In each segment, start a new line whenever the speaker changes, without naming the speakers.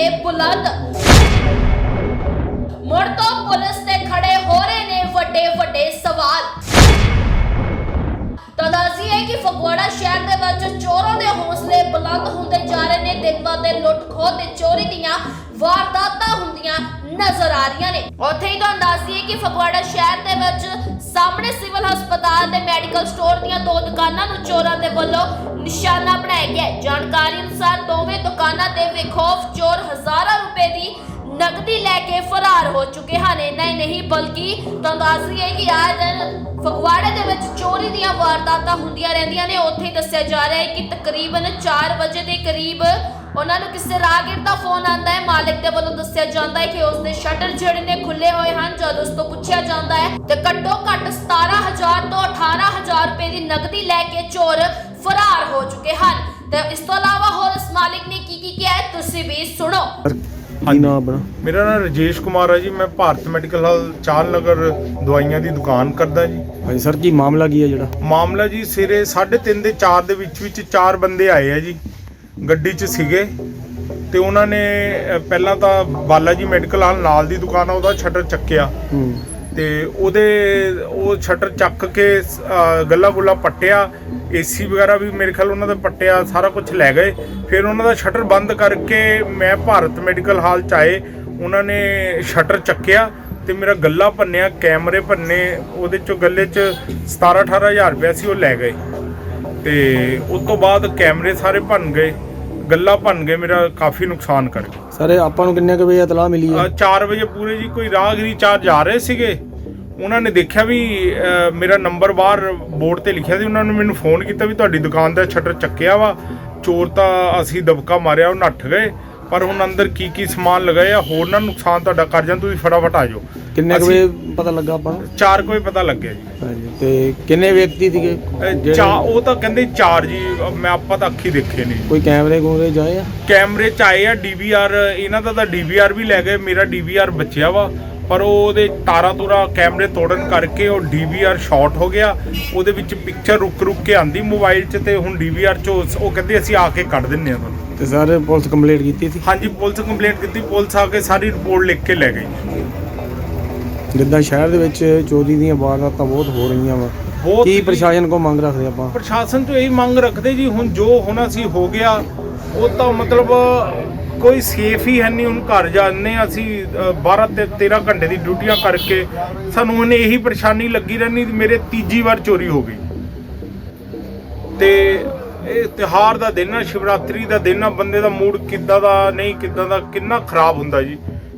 ਹੌਸਲੇ ਬੁਲੰਦ। ਮੁੜ ਤੋਂ ਪੁਲਿਸ ਤੇ ਖੜੇ ਹੋ ਰਹੇ ਨੇ ਵੱਡੇ ਵੱਡੇ ਸਵਾਲ। ਤਾਂ ਦੱਸੀਏ ਕਿ ਫਗਵਾੜਾ ਸ਼ਹਿਰ ਦੇ ਵਿੱਚ ਚੋਰਾਂ ਦੇ ਹੌਸਲੇ ਬੁਲੰਦ ਹੁੰਦੇ ਜਾ ਰਹੇ ਨੇ। ਦਿਨ ਬ ਦਿਨ ਲੁੱਟ ਖੋਹ ਤੇ ਚੋਰੀ ਦੀਆਂ ਵਾਰਦਾਤਾਂ ਹੁੰਦੀਆਂ ਨਜ਼ਰ ਆ ਰਹੀਆਂ ਨੇ। ਉੱਥੇ ਹੀ ਤੁਹਾਨੂੰ ਦੱਸੀਏ ਕਿ ਫਗਵਾੜਾ ਸ਼ਹਿਰ ਦੇ ਵਿੱਚ ਸਾਹਮਣੇ ਸਿਵਲ ਹਸਪਤਾਲ ਤੇ ਮੈਡੀਕਲ ਸਟੋਰ ਦੀਆਂ ਦੋ ਦੁਕਾਨਾਂ ਨੂੰ ਚੋਰਾਂ ਦੇ ਵੱਲੋਂ ਨਿਸ਼ਾਨਾ ਬਣਾਇਆ ਗਿਆ ਹੈ। ਜਾਣਕਾਰੀ ਅਨੁਸਾਰ ਦੋਵੇਂ ਦੁਕਾਨਾਂ ਤੇ ਬੇਖੌਫ ਚੋਰ ਹਜ਼ਾਰਾਂ ਰੁਪਏ ਦੀ ਨਕਦੀ ਲੈ ਕੇ ਫਰਾਰ ਹੋ ਚੁੱਕੇ ਹਨ। ਇੰਨਾ ਹੀ ਨਹੀਂ, ਬਲਕਿ ਤੁਹਾਨੂੰ ਦੱਸ ਦਈਏ ਕਿ ਆਏ ਫਗਵਾੜੇ ਦੇ ਵਿੱਚ ਚੋਰੀ ਦੀਆਂ ਵਾਰਦਾਤਾਂ ਹੁੰਦੀਆਂ ਰਹਿੰਦੀਆਂ ਨੇ। ਉੱਥੇ ਦੱਸਿਆ ਜਾ ਰਿਹਾ ਹੈ ਕਿ ਤਕਰੀਬਨ 4 ਵਜੇ ਦੇ ਕਰੀਬ ਉਹਨਾਂ ਨੂੰ ਕਿਸੇ ਰਾਹਗੀਰ ਦਾ ਫੋਨ ਆਂਦਾ ਹੈ। ਮਾਲਕ ਦੇ ਵੱਲੋਂ ਦੱਸਿਆ ਜਾਂਦਾ ਹੈ ਕਿ ਉਸ ਦੇ ਸ਼ਟਰ ਜਿਹੜੇ ਨੇ ਖੁੱਲੇ ਹੋਏ ਹਨ। ਜਦ ਉਸ ਤੋਂ ਪੁੱਛਿਆ ਜਾਂਦਾ ਹੈ ਤੇ ਘੱਟੋ ਘੱਟ 17000 ਤੋਂ 18000 ਰੁਪਏ ਦੀ ਨਕਦੀ ਲੈ ਕੇ ਚੋਰ ਫਰਾਰ ਹੋ ਚੁੱਕੇ ਹਨ। ਤੇ ਇਸ ਤੋਂ ਇਲਾਵਾ ਹੋਰ ਇਸ ਮਾਲਕ ਨੇ ਕੀ ਕੀ ਕਿਹਾ ਹੈ ਤੁਸੀਂ ਵੀ ਸੁਣੋ।
ਕੀ ਨਾਮ ਆਪਣਾ?
ਮੇਰਾ ਨਾਮ ਰਜੇਸ਼ ਕੁਮਾਰ ਹੈ ਜੀ। ਮੈਂ ਭਾਰਤ ਮੈਡੀਕਲ ਹਾਲ ਚਾਲ ਨਗਰ ਦਵਾਈਆਂ ਦੀ ਦੁਕਾਨ ਕਰਦਾ ਜੀ।
ਹਾਂਜੀ ਸਰ ਕੀ ਮਾਮਲਾ ਕੀ ਹੈ ਜਿਹੜਾ?
ਮਾਮਲਾ ਜੀ ਸਵੇਰੇ 3:30 ਦੇ 4 ਦੇ ਵਿੱਚ ਵਿੱਚ ਚਾਰ ਬੰਦੇ ਆਏ ਆ ਜੀ। ਗੱਡੀ 'ਚ ਸੀਗੇ ਤੇ ਉਹਨਾਂ ਨੇ ਪਹਿਲਾਂ ਤਾਂ ਬਾਲਾ ਜੀ ਮੈਡੀਕਲ ਹਾਲ ਨਾਲ ਦੀ ਦੁਕਾਨ ਆ ਉਹਦਾ ਸ਼ਟਰ ਚੱਕਿਆ। ਤੇ ਉਹਦੇ ਉਹ ਸ਼ਟਰ ਚੱਕ ਕੇ ਗੱਲਾ ਗੁੱਲਾ ਪੱਟਿਆ। ਏਸੀ ਵਗੈਰਾ ਵੀ ਮੇਰੇ ਖਿਆਲ ਉਹਨਾਂ ਦਾ ਪੱਟਿਆ ਸਾਰਾ ਕੁਝ ਲੈ ਗਏ। ਫਿਰ ਉਹਨਾਂ ਦਾ ਸ਼ਟਰ ਬੰਦ ਕਰਕੇ ਮੈਂ ਭਾਰਤ ਮੈਡੀਕਲ ਹਾਲ ਚ ਆਏ। ਉਹਨਾਂ ਨੇ ਸ਼ਟਰ ਚੱਕਿਆ ਤੇ ਮੇਰਾ ਗੱਲਾ ਭੰਨਿਆ ਕੈਮਰੇ ਭੰਨੇ ਉਹਦੇ ਚੋਂ ਗੱਲੇ ਚ 17 18000 ਰੁਪਇਆ ਸੀ ਉਹ ਲੈ ਗਏ। ਤੇ ਉਸ ਤੋਂ ਬਾਅਦ ਕੈਮਰੇ ਸਾਰੇ ਭੰਨ ਗਏ। ਗੱਲਾ ਭੰਨ ਗਏ ਮੇਰਾ ਕਾਫੀ ਨੁਕਸਾਨ ਕਰ ਗਏ।
ਸਰ ਆਪਾਂ ਨੂੰ ਕਿੰਨੇ ਕੁ ਵਜੇ ਇਤਲਾਹ ਮਿਲੀ ਹੈ?
4 ਵਜੇ ਪੂਰੇ ਜੀ ਕੋਈ ਰਾਹਗੀਰੀ ਚਾਰ ਜਾ ਰਹੇ ਸੀਗੇ। ਉਹਨਾਂ ਨੇ ਦੇਖਿਆ ਵੀ ਅ, ਮੇਰਾ ਨੰਬਰ ਬਾਹਰ ਬੋਰਡ ਤੇ ਲਿਖਿਆ ਸੀ। ਉਹਨਾਂ ਨੇ ਮੈਨੂੰ ਫੋਨ ਕੀਤਾ ਵੀ ਤੁਹਾਡੀ ਦੁਕਾਨ ਦਾ ਸ਼ਟਰ ਚੱਕਿਆ ਵਾ। ਚੋਰ ਤਾਂ ਅਸੀਂ ਦਬਕਾ ਮਾਰਿਆ ਉਹ ਨੱਠ ਗਏ। ਪਰ ਹੁਣ ਅੰਦਰ ਕੀ ਕੀ ਸਮਾਨ ਲਗਾਏ ਆ ਹੋਰ ਨਾ ਨੁਕਸਾਨ ਤੁਹਾਡਾ ਕਰ ਜਾਣ ਤੁਸੀਂ ਫਟਾਫਟ ਆ ਜਾਓ।
ਕਿੰਨੇ ਕੁ ਵਜੇ ਪਤਾ ਲੱਗਾ ਆਪਾਂ ਨੂੰ?
4 ਵਜੇ ਪਤਾ ਲੱਗਿਆ ਜੀ।
ਹਾਂਜੀ ਤੇ ਕਿੰਨੇ ਵਿਅਕਤੀ ਸੀਗੇ?
ਚਾ ਉਹ ਤਾਂ ਕਹਿੰਦੇ 4 ਜੀ ਮੈਂ ਆਪਾਂ ਤਾਂ ਅੱਖੀ ਦੇਖੇ ਨਹੀਂ
ਕੋਈ ਕੈਮਰੇ ਕੂਮਰੇ ਜਾਏ ਆ?
ਕੈਮਰੇ ਚ ਆਏ ਆ ਡੀਵੀਆਰ ਇਹਨਾਂ ਦਾ ਤਾਂ ਡੀਵੀਆਰ ਵੀ ਲੈ ਗਏ ਮੇਰਾ ਡੀਵੀਆਰ ਬਚਿਆ ਵਾ। ਪਰ ਉਹ ਉਹਦੇ ਤਾਰਾ ਤੂਰਾ ਕੈਮਰੇ ਤੋੜਨ ਕਰਕੇ ਉਹ ਡੀਵੀਆਰ ਸ਼ਾਰਟ ਹੋ ਗਿਆ। ਉਹਦੇ ਵਿੱਚ ਪਿਕਚਰ ਰੁਕ ਰੁਕ ਕੇ ਆਂਦੀ ਮੋਬਾਈਲ 'ਚ ਤੇ ਹੁਣ ਡੀਵੀਆਰ 'ਚ ਉਹ ਉਹ ਕਹਿੰਦੇ ਅਸੀਂ ਆ ਕੇ ਕੱਢ ਦਿੰਨੇ ਆ ਤੁਹਾਨੂੰ।
ਤੇ ਸਰ ਪੁਲਿਸ ਕੰਪਲੇਂਟ ਕੀਤੀ ਸੀ?
ਹਾਂਜੀ ਪੁਲਿਸ ਕੰਪਲੇਂਟ ਕੀਤੀ। ਪੁਲਿਸ ਆ ਕੇ ਸਾਰੀ ਰਿਪੋਰਟ ਲਿਖ ਕੇ ਲੈ ਗਈ।
ਜਿੱਦਾਂ ਸ਼ਹਿਰ ਦੇ ਵਿੱਚ ਚੋਰੀ ਦੀਆਂ ਵਾਰਦਾਤਾਂ ਬਹੁਤ ਹੋ ਰਹੀਆਂ ਵਾ।
ਬਹੁਤ
ਕੀ ਪ੍ਰਸ਼ਾਸਨ ਕੋ ਮੰਗ ਰੱਖਦੇ ਆਪਾਂ?
ਪ੍ਰਸ਼ਾਸਨ ਤੋਂ ਇਹੀ ਮੰਗ ਰੱਖਦੇ ਜੀ ਹੁਣ ਜੋ ਹੋਣਾ ਸੀ ਹੋ ਗਿਆ ਉਹ ਤਾਂ ਮਤਲਬ ਕੋਈ ਸੇਫ ਹੀ ਹੈ ਨਹੀਂ ਹੁਣ ਘਰ ਜਾਂਦੇ ਹਾਂ ਅਸੀਂ ਅ, 12 ਤੇ 13 ਘੰਟੇ ਦੀ ਡਿਊਟੀਆਂ ਕਰਕੇ ਸਾਨੂੰ ਹੁਣ ਇਹੀ ਪਰੇਸ਼ਾਨੀ ਲੱਗੀ ਰਹਿਣੀ ਮੇਰੇ ਤੀਜੀ ਵਾਰ ਚੋਰੀ ਹੋ ਗਈ। ਤੇ ਇਹ ਤਿਹਾਰ ਦਾ ਦਿਨ ਆ ਸ਼ਿਵਰਾਤਰੀ ਦਾ ਦਿਨ ਆ ਬੰਦੇ ਦਾ ਮੂਡ ਕਿੱਦਾਂ ਦਾ ਨਹੀਂ ਕਿੱਦਾਂ ਦਾ ਕਿੰਨਾ ਖਰਾਬ ਹੁੰਦਾ ਜੀ।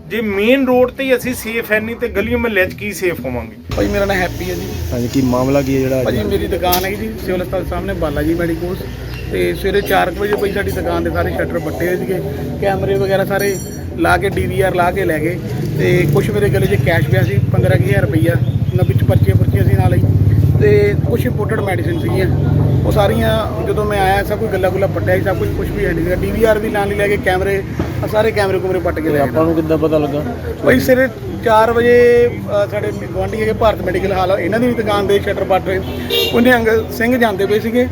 ਜੇ ਮੇਨ ਰੋਡ ਤੇ ਹੀ ਅਸੀਂ ਸੇਫ ਹੈ ਨਹੀਂ ਤੇ ਗਲੀ ਮੁਹੱਲੇ 'ਚ ਕੀ ਸੇਫ ਹੋਵਾਂਗੇ?
ਭਾਈ ਮੇਰਾ ਨਾਮ ਹੈਪੀ ਹੈ ਜੀ।
ਹਾਂਜੀ ਕੀ ਮਾਮਲਾ ਕੀ ਹੈ ਜਿਹੜਾ
ਭਾਜੀ? ਮੇਰੀ ਦੁਕਾਨ ਹੈ ਜੀ ਸਿਵਲ ਹਸਪਤਾਲ ਸਾਹਮਣੇ ਬਾਲਾ ਜੀ ਮੈਡੀਕੋਸ ਤੇ ਸਵੇਰੇ 4 ਵਜੇ ਭਾਈ ਸਾਡੀ ਦੁਕਾਨ ਦੇ ਸਾਰੇ ਸ਼ਟਰ ਪੱਟੇ ਹੋਏ ਸੀਗੇ। ਕੈਮਰੇ ਵਗੈਰਾ ਸਾਰੇ ਲਾ ਕੇ ਡੀਵੀਆਰ ਲਾ ਕੇ ਲੈ ਗਏ। ਤੇ ਕੁਝ ਮੇਰੇ ਗਲੇ 'ਚ ਕੈਸ਼ ਪਿਆ ਸੀ 15000 ਰੁਪਈਆ। ਉਹਨਾਂ ਵਿੱਚ ਪਰਚੀਆਂ ਪਰਚੀਆਂ ਸੀ ਨਾਲ ਹੀ ਤੇ ਕੁਝ ਇੰਪੋਰਟਡ ਮੈਡੀਸਿਨ ਸੀਗੀਆਂ। ਉਹ ਸਾਰੀਆਂ ਜਦੋਂ ਮੈਂ ਆਇਆ ਸਭ ਕੁਝ ਗੱਲਾ ਗੁੱਲਾ ਪੱਟਿਆ ਸੀ ਸਭ ਕੁਝ ਕੁਝ ਵੀ ਹੈ ਨਹੀਂ ਸੀਗਾ ਡੀਵੀਆਰ ਵੀ ਨਾਲ ਹੀ ਲੈ ਕੇ ਕੈਮਰੇ ਆਹ ਸਾਰੇ ਕੈਮਰੇ ਕੁਮਰੇ ਪੱਟ ਕੇ ਲੈ ਗਏ।
ਆਪਾਂ ਨੂੰ ਕਿੱਦਾਂ ਪਤਾ ਲੱਗਾ?
ਭਾਈ ਸਵੇਰੇ 4 ਵਜੇ ਅ, ਸਾਡੇ ਗੁਆਂਢੀ ਹੈਗੇ ਭਾਰਤ ਮੈਡੀਕਲ ਹਾਲ ਇਹਨਾਂ ਦੀ ਵੀ ਦੁਕਾਨ ਦੇ ਸ਼ਟਰ ਪੱਟ ਰਹੇ। ਉਹਨੇ ਅੰਗ ਸਿੰਘ ਜਾਂਦੇ ਪਏ ਸੀਗੇ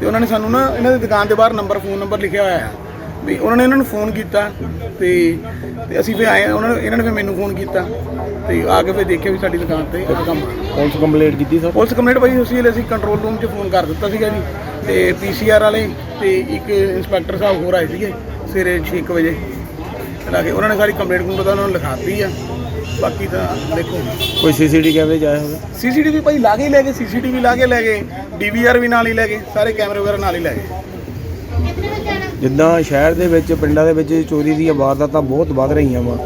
ਤੇ ਉਹਨਾਂ ਨੇ ਸਾਨੂੰ ਨਾ ਇਹਨਾਂ ਦੀ ਦੁਕਾਨ ਦੇ ਬਾਹਰ ਨੰਬਰ ਫੋਨ ਨੰਬਰ ਲਿਖਿਆ ਹੋਇਆ ਹੈ। ਵੀ ਉਹਨਾਂ ਨੇ ਇਹਨਾਂ ਨੂੰ ਫੋਨ ਕੀਤਾ ਤੇ ਤੇ ਅਸੀਂ ਫਿਰ ਆਏ ਉਹਨਾਂ ਨੇ ਇਹਨਾਂ ਨੇ ਫਿਰ ਮੈਨੂੰ ਫੋਨ ਕੀਤਾ ਤੇ ਆ ਕੇ ਫਿਰ ਦੇਖਿਆ ਵੀ ਸਾਡੀ ਦੁਕਾਨ ਤੇ ਆਹ ਕੰਮ ਆ।
ਪੁਲਿਸ ਕੰਪਲੇਂਟ ਕੀਤੀ ਸਰ?
ਪੁਲਿਸ ਕੰਪਲੇਂਟ ਭਾਈ ਉਸੇ ਵੇਲੇ ਅਸੀਂ ਕੰਟਰੋਲ ਰੂਮ 'ਚ ਫੋਨ ਕਰ ਦਿੱਤਾ ਸੀਗਾ ਜੀ ਤੇ ਪੀਸੀਆਰ ਵਾਲੇ ਤੇ ਇੱਕ ਇੰਸਪੈਕਟਰ ਸਾਹਿਬ ਹੋਰ ਆਏ ਸੀਗੇ ਸਵੇਰੇ 6 ਵਜੇ। ਲਾ ਕੇ ਉਹਨਾਂ ਨੇ ਸਾਰੀ ਕੰਪਲੇਂਟ ਨੂੰ ਪਤਾ ਉਹਨਾਂ ਨੂੰ ਲਿਖਾਤੀ ਆ। ਬਾਕੀ ਤਾਂ ਦੇਖੋ।
ਕੋਈ ਸੀਸੀਟੀ ਕੈਮਰੇ ਜਾਏ ਹੋਵੇ?
ਸੀਸੀਟੀਵੀ ਭਾਈ ਲਾ ਕੇ ਹੀ ਲੈ ਗਏ ਸੀਸੀਟੀਵੀ ਲਾ ਕੇ ਲੈ ਗਏ ਡੀਵੀਆਰ ਵੀ ਨਾਲ ਹੀ ਲੈ ਗਏ ਸਾਰੇ ਕੈਮਰੇ ਵਗੈਰਾ ਨਾਲ ਹੀ ਲੈ ਗਏ।
ਜਿੱਦਾਂ ਸ਼ਹਿਰ ਦੇ ਵਿੱਚ ਪਿੰਡਾਂ ਦੇ ਵਿੱਚ ਚੋਰੀ ਦੀਆਂ ਵਾਰਦਾਤਾਂ ਬਹੁਤ ਵੱਧ ਰਹੀਆਂ ਵਾ।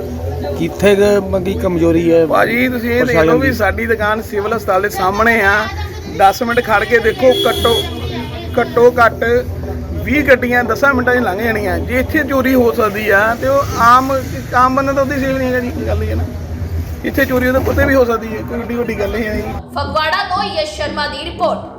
ਕਿੱਥੇ ਕੁ ਮੰਗੀ ਕਮਜ਼ੋਰੀ ਹੈ?
ਭਾਜੀ ਤੁਸੀਂ ਇਹ ਦੇਖ ਲਓ ਵੀ। ਸਾਡੀ ਦੁਕਾਨ ਸਿਵਲ ਹਸਪਤਾਲ ਦੇ ਸਾਹਮਣੇ ਆ। 10 ਮਿੰਟ ਖੜ ਕੇ ਦੇਖੋ ਘੱਟੋ ਘੱਟੋ ਘੱਟ 20 ਗੱਡੀਆਂ 10 ਮਿੰਟਾਂ 'ਚ ਲੰਘ ਜਾਣੀਆਂ। ਜੇ ਇੱਥੇ ਚੋਰੀ ਹੋ ਸਕਦੀ ਆ ਤੇ ਉਹ ਆਮ ਆਮ ਬੰਦਾ ਤਾਂ ਉਹਦੀ ਸੇਫ ਨਹੀਂ ਹੈਗਾ ਜੀ ਗੱਲ ਹੈ ਨਾ। ਇੱਥੇ ਚੋਰੀ ਉਹਦੇ ਪੁੱਤੇ ਵੀ ਹੋ ਸਕਦੀ ਹੈ ਕੋਈ ਏਡੀ ਵੱਡੀ ਗੱਲ ਨਹੀਂ ਹੈ ਜੀ।
ਫਗਵਾੜਾ ਤੋਂ ਯਸ਼ ਸ਼ਰਮਾ ਦੀ ਰਿਪੋਰਟ।